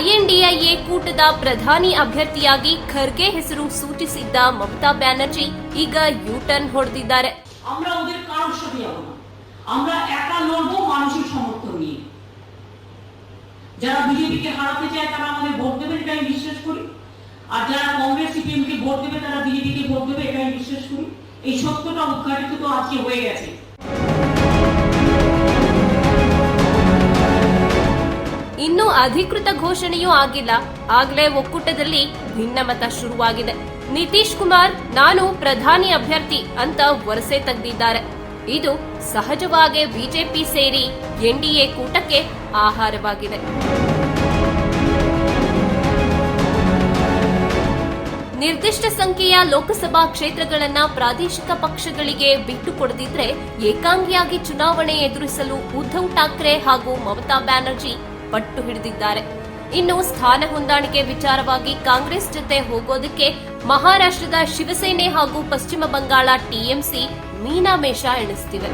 INDIA ಕೂಟದ ಪ್ರಧಾನಿ ಅಭ್ಯರ್ಥಿಯಾಗಿ ಖರ್ಗೆ ಹೆಸರು ಸೂಚಿಸಿದ್ದ ಮಮತಾ ಬ್ಯಾನರ್ಜಿ ಈಗ ಯೂಟರ್ನ್ ಹೊಡೆದಿದ್ದಾರೆ আমরা ওদের কারোর সাথে যাবো না আমরা একা লড়বো মানুষের সমর্থন নিয়ে যারা বিজেপিকে হারাতে চায় তারা আমাদের ভোট দেবে এটা আমি বিশ্বাস করি আর যারা কংগ্রেস সিপিএম কে ভোট দেবে তারা বিজেপিকে ভোট দেবে এটা আমি বিশ্বাস করি এই সত্যটা উদ্ঘাটিত তো আজকে হয়ে গেছে ಅಧಿಕೃತ ಘೋಷಣೆಯೂ ಆಗಿಲ್ಲ. ಆಗ್ಲೇ ಒಕ್ಕೂಟದಲ್ಲಿ ಭಿನ್ನಮತ ಶುರುವಾಗಿದೆ. ನಿತೀಶ್ ಕುಮಾರ್, ನಾನು ಪ್ರಧಾನಿ ಅಭ್ಯರ್ಥಿ ಅಂತ ವರಸೆ ತೆಗೆದಿದ್ದಾರೆ. ಇದು ಸಹಜವಾಗಿ ಬಿಜೆಪಿ ಸೇರಿ ಎನ್ಡಿಎ ಕೂಟಕ್ಕೆ ಆಹಾರವಾಗಿದೆ. ನಿರ್ದಿಷ್ಟ ಸಂಖ್ಯೆಯ ಲೋಕಸಭಾ ಕ್ಷೇತ್ರಗಳನ್ನ ಪ್ರಾದೇಶಿಕ ಪಕ್ಷಗಳಿಗೆ ಬಿಟ್ಟು ಕೊಡದಿದ್ರೆ ಏಕಾಂಗಿಯಾಗಿ ಚುನಾವಣೆ ಎದುರಿಸಲು ಉದ್ಧವ್ ಠಾಕ್ರೆ ಹಾಗೂ ಮಮತಾ ಬ್ಯಾನರ್ಜಿ ಪಟ್ಟು ಹಿಡಿದಿದ್ದಾರೆ. ಇನ್ನು ಸ್ಥಾನ ಹೊಂದಾಣಿಕೆ ವಿಚಾರವಾಗಿ ಕಾಂಗ್ರೆಸ್ ಜೊತೆ ಹೋಗೋದಕ್ಕೆ ಮಹಾರಾಷ್ಟ್ರದ ಶಿವಸೇನೆ ಹಾಗೂ ಪಶ್ಚಿಮ ಬಂಗಾಳ ಟಿಎಂಸಿ ಮೀನಾಮೇಷ ಎಣಿಸ್ತಿವೆ.